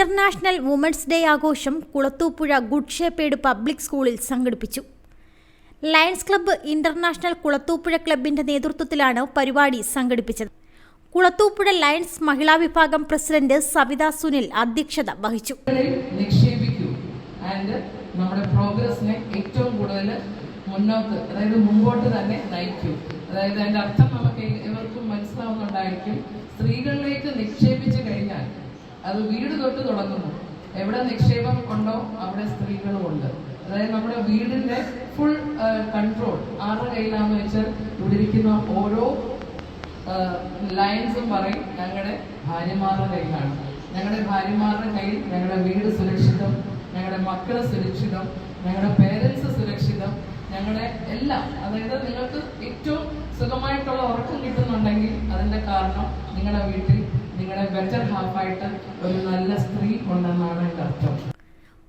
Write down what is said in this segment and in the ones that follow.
International women's day ആഘോഷം Kulathupuzha good Shepherd public സ്കൂളിൽ സംഘടിപ്പിച്ചു. ലയൺസ് ക്ലബ്ബ് ഇന്റർനാഷണൽ കുളത്തൂപ്പുഴ ക്ലബിന്റെ നേതൃത്വത്തിലാണ് പരിപാടി സംഘടിപ്പിച്ചത്. കുളത്തൂപ്പുഴ ലയൺസ് മഹിളാ വിഭാഗം പ്രസിഡന്റ് സവിത സുനിൽ അധ്യക്ഷത വഹിച്ചു. നമ്മുടെ പ്രോഗ്രസിനെ ഏറ്റവും കൂടുതൽ മുന്നോട്ട് അതായത് മുമ്പോട്ട് തന്നെ നയിക്കും. അതായത് അതിന്റെ അർത്ഥം നമുക്ക് ഇവർക്കും മനസ്സിലാവുന്നുണ്ടായിരിക്കും. സ്ത്രീകളിലേക്ക് നിക്ഷേപിച്ചു കഴിഞ്ഞാൽ അത് വീട് തൊട്ട് തുടങ്ങുന്നു. എവിടെ നിക്ഷേപം ഉണ്ടോ അവിടെ സ്ത്രീകളും ഉണ്ട് അതായത് നമ്മുടെ വീടിന്റെ ഫുൾ കൺട്രോൾ ആരുടെ കയ്യിലാന്ന് വെച്ചാൽ ഇവിടെ ഇരിക്കുന്ന ഓരോ ലയൻസും പറയും ഞങ്ങളുടെ ഭാര്യമാരുടെ കയ്യിലാണ്. ഞങ്ങളുടെ ഭാര്യമാരുടെ കയ്യിൽ ഞങ്ങളുടെ വീട് സുരക്ഷിതം ഞങ്ങളുടെ മക്കൾ സുരക്ഷിതം ഞങ്ങളുടെ പേരൻസ് സുരക്ഷിതം ഞങ്ങളുടെ എല്ലാം. അതായത് നിങ്ങൾക്ക് ഏറ്റവും സുഖമായിട്ടുള്ള ഉറക്കം കിട്ടുന്നുണ്ടെങ്കിൽ അതിന്റെ കാരണം നിങ്ങളുടെ വീട്ടിൽ നിങ്ങളുടെ ബെറ്റർ ഹാഫായിട്ട് ഒരു നല്ല സ്ത്രീ ഉണ്ടെന്നാണ് എന്റെ അർത്ഥം.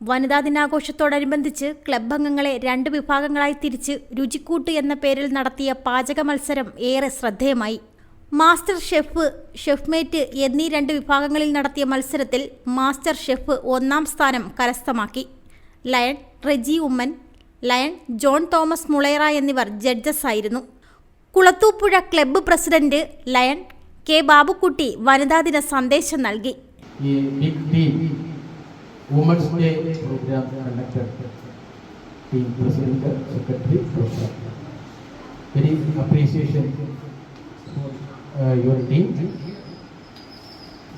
വനിതാ ദിനാഘോഷത്തോടനുബന്ധിച്ച് ക്ലബ് അംഗങ്ങളെ രണ്ട് വിഭാഗങ്ങളായി തിരിച്ച് രുചിക്കൂട്ട് എന്ന പേരിൽ നടത്തിയ പാചക മത്സരം ഏറെ ശ്രദ്ധേയമായി. മാസ്റ്റർ ഷെഫ് ഷെഫ്മേറ്റ് എന്നീ രണ്ട് വിഭാഗങ്ങളിൽ നടത്തിയ മത്സരത്തിൽ മാസ്റ്റർ ഷെഫ് ഒന്നാം സ്ഥാനം കരസ്ഥമാക്കി. Lion Reji Oommen lion John Thomas Mulayara എന്നിവർ ജഡ്ജസ് ആയിരുന്നു Kulathupuzha club president lion K Babukkutty വനിതാദിന സന്ദേശം നൽകി. Women's day programme conductor team president secretary very appreciation your team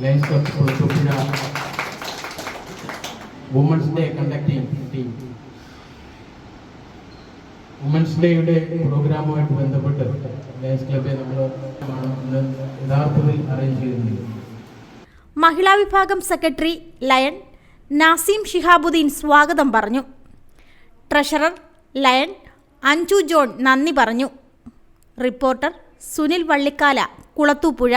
lions of women's day conducting team women's ഡേയുടെ പ്രോഗ്രാമുമായിട്ട് ബന്ധപ്പെട്ട് lions ക്ലബ്ബെ നമ്മൾ യഥാർത്ഥത്തിൽ arrange ചെയ്തിട്ടുണ്ട്. മഹിളാ വിഭാഗം സെക്രട്ടറി ലയൺ നാസിം ഷിഹാബുദ്ദീൻ സ്വാഗതം പറഞ്ഞു. ട്രഷറർ ലയൺ അഞ്ചു ജോൺ നന്ദി പറഞ്ഞു. റിപ്പോർട്ടർ സുനിൽ വള്ളിക്കാല കുളത്തൂപ്പുഴ.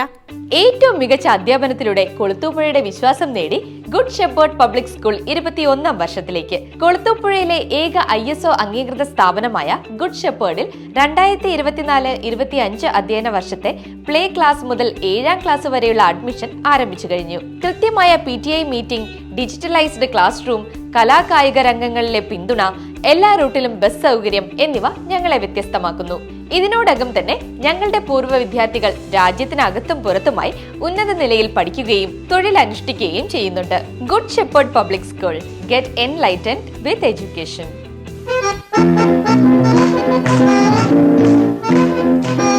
ഏറ്റവും മികച്ച അധ്യാപനത്തിലൂടെ കൊളുത്തൂപ്പുഴയുടെ വിശ്വാസം നേടി ഗുഡ് ഷെപ്പേർഡ് പബ്ലിക് സ്കൂൾ ഇരുപത്തിയൊന്നാം വർഷത്തിലേക്ക്. കൊളുത്തുപ്പുഴയിലെ ഏക ഐ എസ് ഒ അംഗീകൃത സ്ഥാപനമായ ഗുഡ് ഷെപ്പേർഡിൽ രണ്ടായിരത്തി ഇരുപത്തിനാല് ഇരുപത്തി അഞ്ച് അധ്യയന വർഷത്തെ പ്ലേ ക്ലാസ് മുതൽ ഏഴാം ക്ലാസ് വരെയുള്ള അഡ്മിഷൻ ആരംഭിച്ചു കഴിഞ്ഞു. കൃത്യമായ P T I meeting digitalised classroom കലാകായിക രംഗങ്ങളിലെ പിന്തുണ എല്ലാ റൂട്ടിലും ബസ് സൗകര്യം എന്നിവ ഞങ്ങളെ വ്യത്യസ്തമാക്കുന്നു. ഇതിനോടകം തന്നെ ഞങ്ങളുടെ പൂർവ വിദ്യാർത്ഥികൾ രാജ്യത്തിനകത്തും പുറത്തുമായി ഉന്നത നിലയിൽ പഠിക്കുകയും തൊഴിൽ അനുഷ്ഠിക്കുകയും ചെയ്യുന്നുണ്ട്. Good Shepherd Public School get enlighten with education